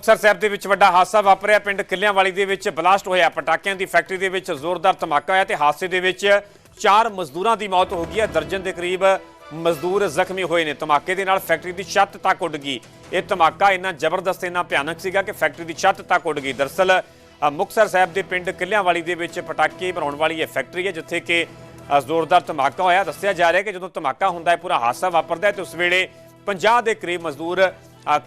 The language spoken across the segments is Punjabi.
ਮੁਕਤਸਰ ਸਾਹਿਬ ਦੇ ਵਿੱਚ ਵੱਡਾ ਹਾਦਸਾ ਵਾਪਰਿਆ। ਪਿੰਡ ਕਿੱਲਿਆਂਵਾਲੀ ਦੇ ਵਿੱਚ ਬਲਾਸਟ ਹੋਇਆ। ਪਟਾਕਿਆਂ ਦੀ ਫੈਕਟਰੀ ਦੇ ਵਿੱਚ ਜ਼ੋਰਦਾਰ ਧਮਾਕਾ ਹੋਇਆ ਤੇ ਹਾਦਸੇ ਦੇ ਵਿੱਚ ਚਾਰ ਮਜ਼ਦੂਰਾਂ ਦੀ ਮੌਤ ਹੋ ਗਈ ਹੈ। ਦਰਜਨ ਦੇ ਕਰੀਬ ਮਜ਼ਦੂਰ ਜ਼ਖਮੀ ਹੋਏ ਨੇ। ਧਮਾਕੇ ਦੇ ਨਾਲ ਫੈਕਟਰੀ ਦੀ ਛੱਤ ਤੱਕ ਉੱਡ ਗਈ। ਇਹ ਧਮਾਕਾ ਇੰਨਾ ਜ਼ਬਰਦਸਤ ਇੰਨਾ ਭਿਆਨਕ ਸੀਗਾ ਕਿ ਫੈਕਟਰੀ ਦੀ ਛੱਤ ਤੱਕ ਉੱਡ ਗਈ। ਦਰਸਲ ਅ, ਮੁਕਤਸਰ ਸਾਹਿਬ ਦੇ ਪਿੰਡ ਕਿੱਲਿਆਂਵਾਲੀ ਦੇ ਵਿੱਚ ਪਟਾਕੇ ਬਣਾਉਣ ਵਾਲੀ ਇਹ ਫੈਕਟਰੀ ਹੈ ਜਿੱਥੇ ਕਿ ਜ਼ੋਰਦਾਰ ਧਮਾਕਾ ਹੋਇਆ। ਦੱਸਿਆ ਜਾ ਰਿਹਾ ਕਿ ਜਦੋਂ ਧਮਾਕਾ ਹੁੰਦਾ ਹੈ ਪੂਰਾ ਹਾਦਸਾ ਵਾਪਰਦਾ ਹੈ ਤੇ ਉਸ ਵੇਲੇ 50 ਦੇ ਕਰੀਬ ਮਜ਼ਦੂਰ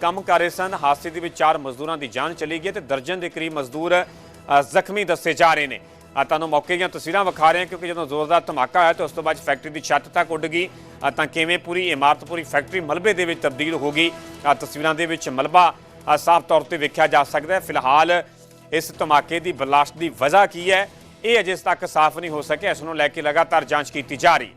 ਕੰਮ ਕਰ ਰਹੇ ਸਨ। ਹਾਦਸੇ ਦੇ ਵਿੱਚ ਚਾਰ ਮਜ਼ਦੂਰਾਂ ਦੀ ਜਾਨ ਚਲੀ ਗਈ ਹੈ ਤੇ ਦਰਜਨ ਦੇ ਕਰੀਬ ਮਜ਼ਦੂਰ ਜ਼ਖਮੀ ਦੱਸੇ ਜਾ ਰਹੇ ਨੇ। ਆ ਤੁਹਾਨੂੰ ਮੌਕੇ ਦੀਆਂ ਤਸਵੀਰਾਂ ਵਿਖਾ ਰਹੇ ਹਾਂ ਕਿਉਂਕਿ ਜਦੋਂ ਜ਼ੋਰਦਾਰ ਧਮਾਕਾ ਹੋਇਆ ਤੇ ਉਸ ਤੋਂ ਬਾਅਦ ਫੈਕਟਰੀ ਦੀ ਛੱਤ ਤੱਕ ਉੱਡ ਗਈ। ਤਾਂ ਕਿਵੇਂ ਪੂਰੀ ਇਮਾਰਤ, ਪੂਰੀ ਫੈਕਟਰੀ ਮਲਬੇ ਦੇ ਵਿੱਚ ਤਬਦੀਲ ਹੋ ਗਈ? ਆ ਤਸਵੀਰਾਂ ਦੇ ਵਿੱਚ ਮਲਬਾ ਸਾਫ਼ ਤੌਰ ਤੇ ਵੇਖਿਆ ਜਾ ਸਕਦਾ ਹੈ। ਫਿਲਹਾਲ ਇਸ ਧਮਾਕੇ ਦੀ ਬਲਾਸਟ ਦੀ ਵਜ੍ਹਾ ਕੀ ਹੈ? ਇਹ ਅਜੇ ਤੱਕ ਸਾਫ਼ ਨਹੀਂ ਹੋ ਸਕਿਆ। ਇਸ ਨੂੰ ਲੈ ਕੇ ਲਗਾਤਾਰ ਜਾਂਚ ਕੀਤੀ ਜਾ ਰਹੀ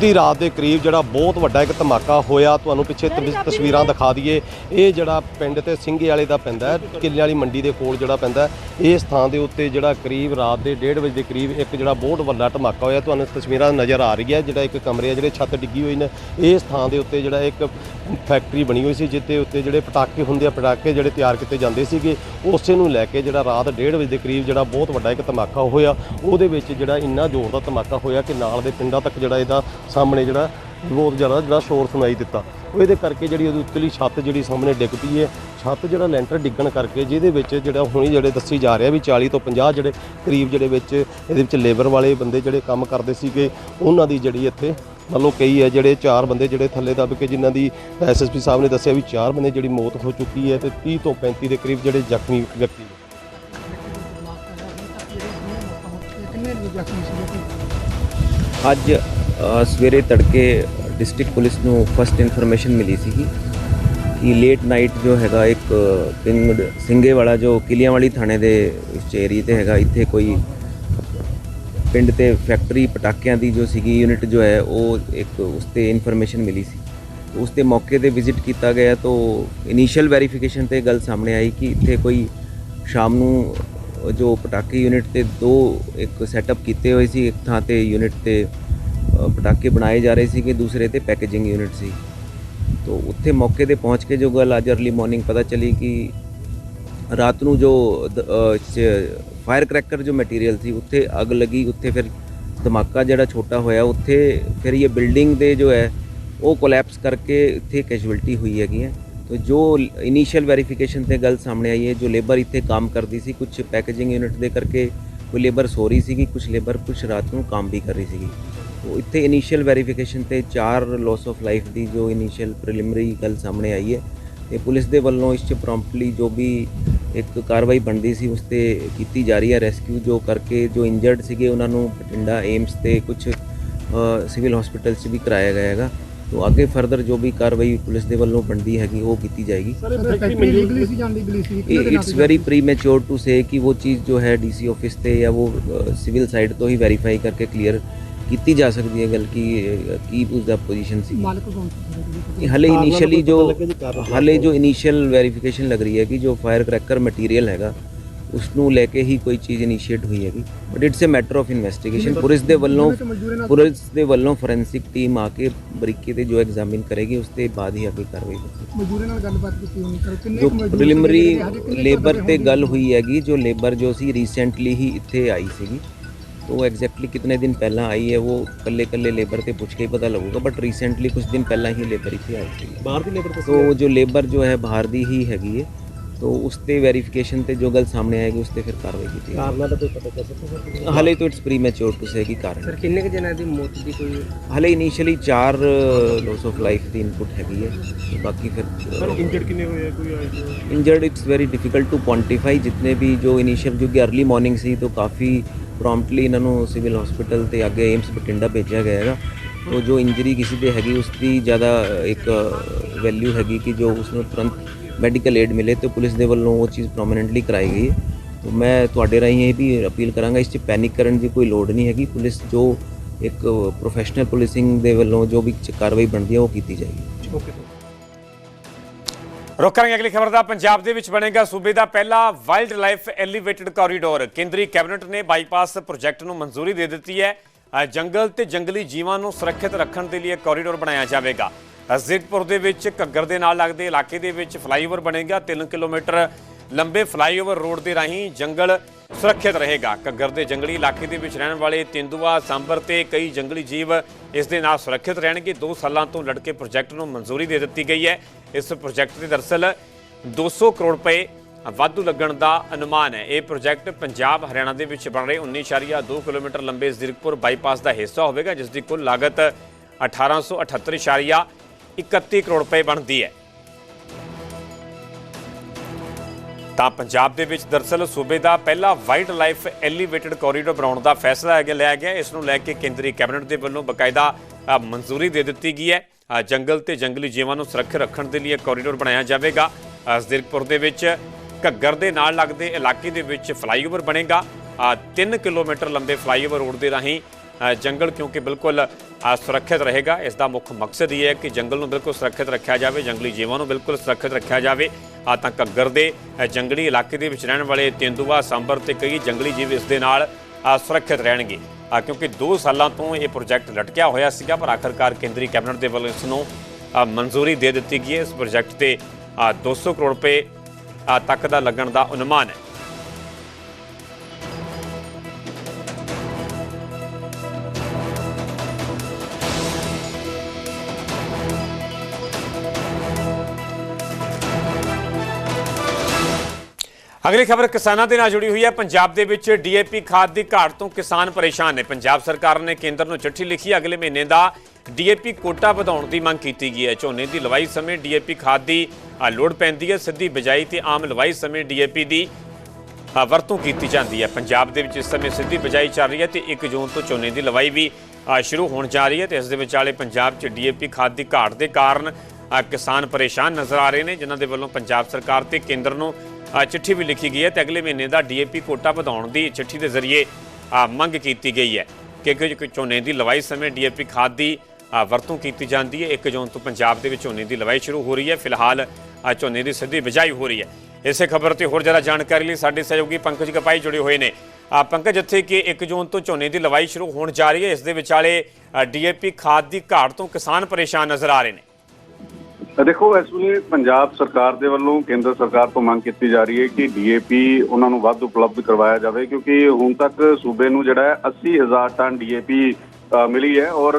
ਦੀ ਰਾਤ ਦੇ ਕਰੀਬ ਜਿਹੜਾ ਬਹੁਤ ਵੱਡਾ ਇੱਕ ਧਮਾਕਾ ਹੋਇਆ ਤੁਹਾਨੂੰ ਪਿੱਛੇ ਤਸਵੀਰਾਂ ਦਿਖਾ ਦਈਏ। ਇਹ ਜਿਹੜਾ ਪਿੰਡ ਤੇ ਸਿੰਘੇ ਵਾਲੇ ਦਾ ਪੈਂਦਾ ਹੈ, ਕਿੱਲੇ ਵਾਲੀ ਮੰਡੀ ਦੇ ਕੋਲ ਜਿਹੜਾ ਪੈਂਦਾ ਹੈ। ਇਸ ਥਾਂ ਦੇ ਉੱਤੇ ਜਿਹੜਾ ਕਰੀਬ ਰਾਤ ਦੇ 1:30 ਵਜੇ ਦੇ ਕਰੀਬ ਇੱਕ ਜਿਹੜਾ ਬਹੁਤ ਵੱਡਾ ਧਮਾਕਾ ਹੋਇਆ। ਤੁਹਾਨੂੰ ਤਸਵੀਰਾਂ ਨਜ਼ਰ ਆ ਰਹੀ ਹੈ ਜਿਹੜਾ ਇੱਕ ਕਮਰੇ ਆ ਜਿਹੜੇ ਛੱਤ ਡਿੱਗੀ ਹੋਈ ਨੇ। ਇਸ ਥਾਂ ਦੇ ਉੱਤੇ ਜਿਹੜਾ ਇੱਕ ਫੈਕਟਰੀ ਬਣੀ ਹੋਈ ਸੀ ਜਿੱਤੇ ਉੱਤੇ ਜਿਹੜੇ ਪਟਾਕੇ ਹੁੰਦੇ ਆ ਪਟਾਕੇ ਜਿਹੜੇ ਤਿਆਰ ਕੀਤੇ ਜਾਂਦੇ ਸੀਗੇ ਉਸੇ ਨੂੰ ਲੈ ਕੇ ਜਿਹੜਾ ਰਾਤ 1:30 ਵਜੇ ਦੇ ਕਰੀਬ ਜਿਹੜਾ ਬਹੁਤ ਵੱਡਾ ਇੱਕ ਧਮਾਕਾ ਹੋਇਆ। ਉਹਦੇ ਵਿੱਚ ਜਿਹੜਾ ਇੰਨਾ ਜ਼ੋਰ ਦਾ ਧਮਾਕਾ ਹੋਇਆ ਕਿ ਨਾਲ ਦੇ ਪਿੰਡਾਂ ਤੱਕ ਜਿਹੜਾ ਇਹਦਾ ਸਾਹਮਣੇ ਜਿਹੜਾ ਬਹੁਤ ਜ਼ਿਆਦਾ ਜਿਹੜਾ ਸ਼ੋਰ ਸੁਣਾਈ ਦਿੱਤਾ। ਉਹ ਇਹਦੇ ਕਰਕੇ ਜਿਹੜੀ ਉਹਦੀ ਉੱਤਲੀ ਛੱਤ ਜਿਹੜੀ ਸਾਹਮਣੇ ਡਿੱਗ ਪਈ ਹੈ ਛੱਤ ਜਿਹੜਾ ਲੈਂਟਰ ਡਿੱਗਣ ਕਰਕੇ ਜਿਹਦੇ ਵਿੱਚ ਜਿਹੜਾ ਹੁਣੀ ਜਿਹੜੇ ਦੱਸੀ ਜਾ ਰਿਹਾ ਵੀ 40 ਤੋਂ 50 ਜਿਹੜੇ ਕਰੀਬ ਜਿਹੜੇ ਵਿੱਚ ਇਹਦੇ ਵਿੱਚ ਲੇਬਰ ਵਾਲੇ ਬੰਦੇ ਜਿਹੜੇ ਕੰਮ ਕਰਦੇ ਸੀਗੇ ਉਹਨਾਂ ਦੀ ਜਿਹੜੀ ਇੱਥੇ ਮੰਨ ਲਓ ਕਈ ਹੈ ਜਿਹੜੇ ਚਾਰ ਬੰਦੇ ਜਿਹੜੇ ਥੱਲੇ ਦੱਬ ਕੇ ਜਿਨ੍ਹਾਂ ਦੀ ਐਸਐਸਪੀ ਸਾਹਿਬ ਨੇ ਦੱਸਿਆ ਵੀ ਚਾਰ ਬੰਦੇ ਜਿਹੜੀ ਮੌਤ ਹੋ ਚੁੱਕੀ ਹੈ ਤੇ 30 ਤੋਂ 35 ਦੇ ਕਰੀਬ ਜਿਹੜੇ ਜ਼ਖਮੀ ਵਿਅਕਤੀ ਅੱਜ ਸਵੇਰੇ ਤੜਕੇ ਡਿਸਟ੍ਰਿਕਟ ਪੁਲਿਸ ਨੂੰ ਫਸਟ ਇਨਫੋਰਮੇਸ਼ਨ ਮਿਲੀ ਸੀਗੀ ਕਿ ਲੇਟ ਨਾਈਟ ਜੋ ਹੈਗਾ ਇੱਕ ਪਿੰਡ ਸਿੰਘੇ ਵਾਲਾ ਜੋ ਕਿਲਿਆਂਵਾਲੀ ਥਾਣੇ ਦੇ ਇਸ ਏਰੀਏ ਤੇ ਹੈਗਾ, ਇੱਥੇ ਕੋਈ ਪਿੰਡ ਤੇ ਫੈਕਟਰੀ ਪਟਾਕਿਆਂ ਦੀ ਜੋ ਸੀਗੀ ਯੂਨਿਟ ਜੋ ਹੈ, ਉਹ ਇੱਕ ਉਸ ਤੇ ਇਨਫੋਰਮੇਸ਼ਨ ਮਿਲੀ ਸੀ। ਉਸ ਤੇ ਮੌਕੇ ਤੇ ਵਿਜ਼ਿਟ ਕੀਤਾ ਗਿਆ ਤਾਂ ਇਨੀਸ਼ੀਅਲ ਵੈਰੀਫਿਕੇਸ਼ਨ ਤੇ ਗੱਲ ਸਾਹਮਣੇ ਆਈ ਕਿ ਇੱਥੇ ਕੋਈ ਸ਼ਾਮ ਨੂੰ ਜੋ ਪਟਾਕੇ ਯੂਨਿਟ ਤੇ ਦੋ ਇੱਕ ਸੈਟਅਪ ਕੀਤੇ ਹੋਏ ਸੀ, ਇੱਕ ਥਾਂ ਤੇ ਯੂਨਿਟ ਤੇ ਪਟਾਕੇ ਬਣਾਏ ਜਾ ਰਹੇ ਸੀ ਕਿ ਦੂਸਰੇ ਤੇ ਪੈਕੇਜਿੰਗ ਯੂਨਿਟ ਸੀ। ਤੋ ਉੱਥੇ ਮੌਕੇ ਤੇ ਪਹੁੰਚ ਕੇ ਜੋ ਗੱਲ ਅੱਜ ਅਰਲੀ ਮਾਰਨਿੰਗ ਪਤਾ ਚਲੀ ਕਿ ਰਾਤ ਨੂੰ ਜੋ ਫਾਇਰ ਕਰੈਕਰ ਜੋ ਮਟੀਰੀਅਲ ਸੀ, ਉੱਥੇ ਅੱਗ ਲੱਗੀ, ਉੱਥੇ ਫਿਰ ਧਮਾਕਾ ਜਿਹੜਾ ਛੋਟਾ ਹੋਇਆ, ਉੱਥੇ ਫਿਰ ਇਹ ਬਿਲਡਿੰਗ ਦੇ ਜੋ ਹੈ, ਉਹ ਕੋਲੈਪਸ ਕਰਕੇ ਇੱਥੇ ਕੈਜੁਅਲਟੀ ਹੋਈ ਹੈਗੀ ਹੈ। ਤੋ ਜੋ ਇਨੀਸ਼ੀਅਲ ਵੈਰੀਫਿਕੇਸ਼ਨ ਤੇ ਗੱਲ ਸਾਹਮਣੇ ਆਈ ਹੈ, ਜੋ ਲੇਬਰ ਇੱਥੇ ਕੰਮ ਕਰਦੀ ਸੀ ਕੁਝ ਪੈਕੇਜਿੰਗ ਯੂਨਿਟ ਦੇ ਕਰਕੇ ਕੋਈ ਲੇਬਰ ਸੋ ਰਹੀ ਸੀਗੀ ਕੁਝ ਲੇਬਰ ਕੁਝ ਰਾਤ ਨੂੰ ਕੰਮ ਵੀ ਕਰ ਰਹੀ ਸੀਗੀ। ਇੱਥੇ ਇਨੀਸ਼ੀਅਲ ਵੈਰੀਫਿਕੇਸ਼ਨ ਤੇ ਚਾਰ ਲਾਸ ਆਫ ਲਾਈਫ ਦੀ ਜੋ ਇਨੀਸ਼ੀਅਲ ਪ੍ਰੀਲਿਮਿਨਰੀ ਗੱਲ ਸਾਹਮਣੇ ਆਈ ਹੈ ਤੇ ਪੁਲਿਸ ਦੇ ਵੱਲੋਂ ਇਸ 'ਚ ਪ੍ਰੋਮਪਟਲੀ ਜੋ ਵੀ ਇੱਕ ਕਾਰਵਾਈ ਬਣਦੀ ਸੀ ਉਸ ਤੇ ਕੀਤੀ ਜਾ ਰਹੀ ਹੈ ਰੈਸਕਿਊ ਜੋ ਕਰਕੇ ਜੋ ਇੰਜਰਡ ਸੀਗੇ ਉਹਨਾਂ ਨੂੰ ਬਠਿੰਡਾ ਏਮਸ ਤੇ ਕੁਝ ਸਿਵਲ ਹਸਪੀਟਲ 'ਚ ਵੀ ਕਰਾਇਆ ਗਿਆ ਹੈਗਾ ਤੋ ਅੱਗੇ ਫਰਦਰ ਜੋ ਵੀ ਕਾਰਵਾਈ ਪੁਲਿਸ ਦੇ ਵੱਲੋਂ ਬਣਦੀ ਹੈਗੀ ਉਹ ਕੀਤੀ ਜਾਏਗੀ। It's very premature to say? ਕਿ ਉਹ ਚੀਜ਼ ਜੋ ਹੈ ਡੀਸੀ ਆਫਿਸ ਤੇ ਜਾਂ ਉਹ ਸਿਵਲ ਸਾਈਡ ਤੋਂ ਹੀ ਵੈਰੀਫਾਈ ਕਰਕੇ ਕਲੀਅਰ ਕੀਤੀ ਜਾ ਸਕਦੀ ਹੈ ਗੱਲ ਕਿ ਕੀ ਉਸ ਦਾ ਪੋਜੀਸ਼ਨ ਸੀ? ਮਾਲਕ ਕੌਣ ਸੀ? ਹਲੇ ਇਨੀਸ਼ੀਅਲੀ ਜੋ ਹਲੇ ਜੋ ਇਨੀਸ਼ੀਅਲ ਵੈਰੀਫਿਕੇਸ਼ਨ ਲੱਗ ਰਹੀ ਹੈ ਕਿ ਜੋ ਫਾਇਰ ਕ੍ਰੈਕਰ ਮਟੀਰੀਅਲ ਹੈਗਾ ਉਸ ਨੂੰ ਲੈ ਕੇ ਹੀ ਕੋਈ ਚੀਜ਼ ਇਨੀਸ਼ੀਏਟ ਹੋਈ ਹੈਗੀ। But it's a matter of investigation police ਦੇ ਵੱਲੋਂ ਪੁਲਿਸ ਦੇ ਵੱਲੋਂ ਫੋਰੈਂਸਿਕ ਟੀਮ ਆ ਕੇ ਬਰੀਕੀ ਤੇ ਜੋ ਐਗਜ਼ਾਮਿਨ ਕਰੇਗੀ ਉਸ ਤੇ ਬਾਅਦ ਹੀ ਅੱਗੇ ਕਾਰਵਾਈ ਹੋਵੇਗੀ ਮਜ਼ਦੂਰਾਂ ਨਾਲ ਗੱਲਬਾਤ ਕੀਤੀ ਹੋਣੀ ਕਰ ਕਿੰਨੇ ਮਜ਼ਦੂਰ ਕੁ ਲੇਬਰ ਤੇ? ਗੱਲ ਹੋਈ ਹੈਗੀ ਜੋ ਲੇਬਰ ਜੋ ਸੀ ਰੀਸੈਂਟਲੀ ਹੀ ਇੱਥੇ ਆਈ ਸੀਗੀ। तो एग्जैक्टली कितने दिन पहला आई है वो कल्ले कल्ले लेबर ते पूछ के ही पता लगेगा बट रिसेंटली कुछ दिन पहला ही लेबर इतनी आई थी ਬਾਹਰ ਦੀ ਲੇਬਰ तो जो लेबर जो है बाहर दी ही हैगी है तो उस ते वेरिफिकेशन ते जो गल सामने आएगी उस ते फिर कार्रवाई की ਕਾਰਨਾਂ ਦਾ ਕੋਈ ਪਤਾ ਕਰ ਸਕਦਾ हाले तो इट्स प्रीमेच्योर टू से कि कारण ਸਰ ਕਿੰਨੇ ਕੁ ਜਨਾਂ ਦੀ ਮੌਤ ਦੀ ਕੋਈ ਹਾਲੇ initially 4 loss of life the input ਹੈਗੀ ਹੈ ਤੇ ਬਾਕੀ ਫਿਰ ਇੰਜਰਡ ਕਿੰਨੇ ਹੋਏ ਆ ਕੋਈ idea injured it's very difficult to quantify जितने भी जो इनिशियल क्योंकि अर्ली मॉर्निंग ਸੀ तो ਕਾਫੀ ਪ੍ਰੋਮਪਟਲੀ ਇਹਨਾਂ ਨੂੰ ਸਿਵਲ ਹਸਪੀਟਲ ਤੇ ਅੱਗੇ ਏਮਸ ਬਠਿੰਡਾ ਭੇਜਿਆ ਗਿਆ ਹੈਗਾ। ਉਹ ਜੋ ਇੰਜਰੀ ਕਿਸੇ ਦੇ ਹੈਗੀ, ਉਸ ਦੀ ਜ਼ਿਆਦਾ ਇੱਕ ਵੈਲਿਊ ਹੈਗੀ ਕਿ ਜੋ ਉਸ ਨੂੰ ਤੁਰੰਤ ਮੈਡੀਕਲ ਏਡ ਮਿਲੇ ਤੇ ਪੁਲਿਸ ਦੇ ਵੱਲੋਂ ਉਹ ਚੀਜ਼ ਪ੍ਰੋਮਿਨੈਂਟਲੀ ਕਰਾਈ ਗਈ ਹੈ। ਮੈਂ ਤੁਹਾਡੇ ਰਾਹੀਂ ਇਹ ਵੀ ਅਪੀਲ ਕਰਾਂਗਾ, ਇਸ 'ਚ ਪੈਨਿਕ ਕਰਨ ਦੀ ਕੋਈ ਲੋੜ ਨਹੀਂ ਹੈਗੀ। ਪੁਲਿਸ ਜੋ ਇੱਕ ਪ੍ਰੋਫੈਸ਼ਨਲ ਪੁਲਿਸਿੰਗ ਦੇ ਵੱਲੋਂ ਜੋ ਵੀ ਕਾਰਵਾਈ ਬਣਦੀ ਹੈ, ਉਹ ਕੀਤੀ ਜਾਏਗੀ। ਓਕੇ ਰੁਕ ਅਗਲੀ ਖਬਰ ਦਾ। ਪੰਜਾਬ ਦੇ ਵਿੱਚ ਬਣੇਗਾ ਸੂਬੇ ਦਾ ਪਹਿਲਾ ਵਾਈਲਡ ਲਾਈਫ ਐਲੀਵੇਟਡ ਕੋਰੀਡੋਰ। ਕੇਂਦਰੀ ਕੈਬਨਿਟ ਨੇ ਬਾਈਪਾਸ ਪ੍ਰੋਜੈਕਟ ਨੂੰ ਮਨਜ਼ੂਰੀ ਦੇ ਦਿੱਤੀ ਹੈ। ਜੰਗਲ ਤੇ ਜੰਗਲੀ ਜੀਵਾਂ ਨੂੰ ਸੁਰੱਖਿਅਤ ਰੱਖਣ ਦੇ ਲਈ ਕੋਰੀਡੋਰ ਬਣਾਇਆ ਜਾਵੇਗਾ। ਅ, ਦੇ ਵਿੱਚ ਘੱਗਰ ਦੇ ਨਾਲ ਲੱਗਦੇ ਇਲਾਕੇ ਦੇ ਵਿੱਚ ਫਲਾਈਓਵਰ ਬਣੇਗਾ। 3 ਕਿਲੋਮੀਟਰ ਲੰਬੇ ਫਲਾਈਓਵਰ ਰੋਡ ਦੇ ਰਾਹੀਂ ਜੰਗਲ ਸੁਰੱਖਿਅਤ ਰਹੇਗਾ। ਘੱਗਰ ਦੇ ਜੰਗਲੀ ਇਲਾਕੇ ਦੇ ਵਿੱਚ ਰਹਿਣ ਵਾਲੇ ਤਿੰਦੂਆ, ਸਾਂਬਰ ਤੇ ਕਈ ਜੰਗਲੀ ਜੀਵ ਇਸ ਦੇ ਨਾਲ ਸੁਰੱਖਿਅਤ ਰਹਿਣਗੇ। 2 ਸਾਲਾਂ ਤੋਂ ਲੜਕੇ ਪ੍ਰੋਜੈਕਟ ਨੂੰ ਮਨਜ਼ੂਰੀ ਦੇ ਦਿੱਤੀ ਗਈ ਹੈ। ਇਸ ਪ੍ਰੋਜੈਕਟ ਦੇ ਦਰਸਲ 200 ਕਰੋੜ ਰੁਪਏ ਵਾਧੂ ਲੱਗਣ ਦਾ ਅਨੁਮਾਨ ਹੈ। ਇਹ ਪ੍ਰੋਜੈਕਟ ਪੰਜਾਬ, ਹਰਿਆਣਾ ਦੇ ਵਿੱਚ ਬਣ ਰਹੇ 19.2 ਕਿਲੋਮੀਟਰ ਲੰਬੇ ਜ਼ੀਰਕਪੁਰ ਬਾਈਪਾਸ ਦਾ ਹਿੱਸਾ ਹੋਵੇਗਾ, ਜਿਸ ਦੀ ਕੁੱਲ ਲਾਗਤ 1878.31 ਕਰੋੜ ਰੁਪਏ ਬਣਦੀ ਹੈ। ਤਾਂ ਪੰਜਾਬ ਦੇ ਵਿੱਚ ਦਰਸਲ ਸੂਬੇ ਦਾ ਪਹਿਲਾ ਵਾਈਲਡ ਲਾਈਫ ਐਲੀਵੇਟਡ ਕੋਰੀਡੋਰ ਬਣਾਉਣ ਦਾ ਫੈਸਲਾ ਅੱਗੇ ਲਿਆ ਗਿਆ। ਇਸ ਨੂੰ ਲੈ ਕੇ ਕੇਂਦਰੀ ਕੈਬਨਿਟ ਦੇ ਵੱਲੋਂ ਬਕਾਇਦਾ ਮਨਜ਼ੂਰੀ ਦੇ ਦਿੱਤੀ ਗਈ ਹੈ। ਜੰਗਲ ਤੇ ਜੰਗਲੀ ਜੀਵਾਂ ਨੂੰ ਸੁਰੱਖਿਅਤ ਰੱਖਣ ਦੇ ਲਈ ਇਹ ਕੋਰੀਡੋਰ ਬਣਾਇਆ ਜਾਵੇਗਾ। ਅ, ਦੇ ਵਿੱਚ ਘੱਗਰ ਦੇ ਨਾਲ ਲੱਗਦੇ ਇਲਾਕੇ ਦੇ ਵਿੱਚ ਫਲਾਈਓਵਰ ਬਣੇਗਾ। 3 ਕਿਲੋਮੀਟਰ ਲੰਬੇ ਫਲਾਈਓਵਰ ਰੋਡ ਦੇ ਰਾਹੀਂ ਜੰਗਲ ਕਿਉਂਕਿ ਬਿਲਕੁਲ ਸੁਰੱਖਿਅਤ ਰਹੇਗਾ। ਇਸ ਦਾ ਮੁੱਖ ਮਕਸਦ ਇਹ ਹੈ ਕਿ ਜੰਗਲ ਨੂੰ ਬਿਲਕੁਲ ਸੁਰੱਖਿਅਤ ਰੱਖਿਆ ਜਾਵੇ ਜੰਗਲੀ ਜੀਵਾਂ ਨੂੰ ਬਿਲਕੁਲ ਸੁਰੱਖਿਅਤ ਰੱਖਿਆ ਜਾਵੇ। ਆ ਤਾਂ ਘੱਗਰ ਦੇ ਜੰਗਲੀ ਇਲਾਕੇ ਦੇ ਵਿੱਚ ਰਹਿਣ ਵਾਲੇ ਤੇਂਦੂਆ ਸਾਂਬਰ ਤੇ ਕਈ ਜੰਗਲੀ ਜੀਵ ਇਸ ਦੇ ਨਾਲ ਸੁਰੱਖਿਅਤ ਰਹਿਣਗੇ। ਆ ਕਿਉਂਕਿ 2 ਸਾਲਾਂ ਤੋਂ ਇਹ ਪ੍ਰੋਜੈਕਟ ਲਟਕਿਆ ਹੋਇਆ ਸੀਗਾ ਪਰ ਆਖਰਕਾਰ ਕੇਂਦਰੀ ਕੈਬਨਿਟ ਦੇ ਵੱਲੋਂ ਇਸ ਨੂੰ ਮਨਜ਼ੂਰੀ ਦੇ ਦਿੱਤੀ ਗਈ ਹੈ। ਇਸ ਪ੍ਰੋਜੈਕਟ ਤੇ ਅ, 200 ਕਰੋੜ ਰੁਪਏ ਤੱਕ ਦਾ ਲੱਗਣ ਦਾ ਅਨੁਮਾਨ ਹੈ। ਅਗਲੀ ਖਬਰ ਕਿਸਾਨਾਂ ਦੇ ਨਾਲ ਜੁੜੀ ਹੋਈ ਹੈ। ਪੰਜਾਬ ਦੇ ਵਿੱਚ ਡੀਏਪੀ ਖਾਦ ਦੀ ਘਾਟ ਤੋਂ ਕਿਸਾਨ ਪਰੇਸ਼ਾਨ ਨੇ। ਪੰਜਾਬ ਸਰਕਾਰ ਨੇ ਕੇਂਦਰ ਨੂੰ ਚਿੱਠੀ ਲਿਖੀ। ਅਗਲੇ ਮਹੀਨੇ ਦਾ ਡੀਏਪੀ ਕੋਟਾ ਵਧਾਉਣ ਦੀ ਮੰਗ ਕੀਤੀ ਗਈ ਹੈ। ਝੋਨੇ ਦੀ ਲਵਾਈ ਸਮੇਂ ਡੀਏਪੀ ਖਾਦ ਦੀ ਲੋੜ ਪੈਂਦੀ ਹੈ। ਸਿੱਧੀ ਬਿਜਾਈ ਤੇ ਆਮ ਲਵਾਈ ਸਮੇਂ ਡੀਏਪੀ ਦੀ ਵਰਤੋਂ ਕੀਤੀ ਜਾਂਦੀ ਹੈ। ਪੰਜਾਬ ਦੇ ਵਿੱਚ ਇਸ ਸਮੇਂ ਸਿੱਧੀ ਬਿਜਾਈ ਚੱਲ ਰਹੀ ਹੈ ਤੇ 1 ਜੂਨ ਤੋਂ ਝੋਨੇ ਦੀ ਲਵਾਈ ਵੀ ਸ਼ੁਰੂ ਹੋਣ ਜਾ ਰਹੀ ਹੈ ਤੇ ਇਸ ਦੇ ਵਿਚਾਲੇ ਪੰਜਾਬ 'ਚ ਡੀਏਪੀ ਖਾਦ ਦੀ ਘਾਟ ਦੇ ਕਾਰਨ ਕਿਸਾਨ ਪਰੇਸ਼ਾਨ ਨਜ਼ਰ ਆ ਰਹੇ ਨੇ, ਜਿਨ੍ਹਾਂ ਦੇ ਵੱਲੋਂ ਪੰਜਾਬ ਸਰਕਾਰ ਤੇ ਕੇਂਦਰ ਨੂੰ ਚਿੱਠੀ ਵੀ ਲਿਖੀ ਗਈ ਹੈ ਤੇ ਅਗਲੇ ਮਹੀਨੇ ਦਾ ਡੀਏਪੀ ਕੋਟਾ ਵਧਾਉਣ ਦੀ ਚਿੱਠੀ ਦੇ ਜ਼ਰੀਏ ਮੰਗ ਕੀਤੀ ਗਈ ਹੈ ਕਿ ਝੋਨੇ ਦੀ ਲਵਾਈ ਸਮੇਂ ਡੀਏਪੀ ਖਾਦ ਦੀ ਵਰਤੋਂ ਕੀਤੀ ਜਾਂਦੀ ਹੈ। 1 ਜੂਨ ਤੋਂ ਪੰਜਾਬ ਦੇ ਵਿੱਚ ਝੋਨੇ ਦੀ ਲਵਾਈ ਸ਼ੁਰੂ ਹੋ ਰਹੀ ਹੈ। ਫਿਲਹਾਲ ਝੋਨੇ ਦੀ ਸਿੱਧੀ ਬਿਜਾਈ ਹੋ ਰਹੀ ਹੈ। ਇਸੇ ਖਬਰ ਤੇ ਹੋਰ ਜ਼ਿਆਦਾ ਜਾਣਕਾਰੀ ਲਈ ਸਾਡੇ ਸਹਿਯੋਗੀ ਪੰਕਜ ਕਪਾਈ ਜੁੜੇ ਹੋਏ ਨੇ। ਅ, ਪੰਕਜ ਜਿੱਥੇ ਕਿ 1 ਜੂਨ ਤੋਂ ਝੋਨੇ ਦੀ ਲਵਾਈ ਸ਼ੁਰੂ ਹੋਣ ਜਾ ਰਹੀ ਹੈ। ਇਸ ਦੇ ਵਿਚਾਲੇ ਡੀਏਪੀ ਖਾਦ ਦੀ ਘਾਟ ਤੋਂ ਕਿਸਾਨ ਪਰੇਸ਼ਾਨ ਨਜ਼ਰ ਆ ਰਹੇ ਨੇ। ਦੇਖੋ ਇਸ ਵੇਲੇ ਪੰਜਾਬ ਸਰਕਾਰ ਦੇ ਵੱਲੋਂ ਕੇਂਦਰ ਸਰਕਾਰ ਤੋਂ ਮੰਗ ਕੀਤੀ ਜਾ ਰਹੀ ਹੈ ਕਿ ਡੀਏਪੀ ਉਹਨਾਂ ਨੂੰ ਵੱਧ ਉਪਲਬਧ ਕਰਵਾਇਆ ਜਾਵੇ ਕਿਉਂਕਿ ਹੁਣ ਤੱਕ ਸੂਬੇ ਨੂੰ ਜਿਹੜਾ ਹੈ 80000 ਟਨ ਡੀਏਪੀ ਮਿਲੀ ਹੈ ਔਰ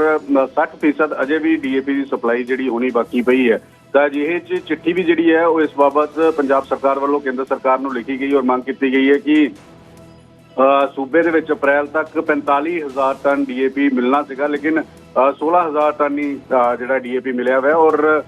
60% ਅਜੇ ਵੀ ਡੀਏਪੀ ਦੀ ਸਪਲਾਈ ਜਿਹੜੀ ਹੋਣੀ ਬਾਕੀ ਪਈ ਹੈ। ਤਾਂ ਅਜਿਹੇ ਚ ਚਿੱਠੀ ਵੀ ਜਿਹੜੀ ਹੈ ਉਹ ਇਸ ਬਾਬਤ ਪੰਜਾਬ ਸਰਕਾਰ ਵੱਲੋਂ ਕੇਂਦਰ ਸਰਕਾਰ ਨੂੰ ਲਿਖੀ ਗਈ ਔਰ ਮੰਗ ਕੀਤੀ ਗਈ ਹੈ ਕਿ ਸੂਬੇ ਦੇ ਵਿੱਚ ਅਪ੍ਰੈਲ ਤੱਕ 45000 ਟਨ ਡੀਏਪੀ ਮਿਲਣਾ ਸੀਗਾ ਲੇਕਿਨ ਅ, 16000 ਟਨ ਹੀ ਅ, ਜਿਹੜਾ ਡੀਏਪੀ ਮਿਲਿਆ ਹੋਇਆ ਔਰ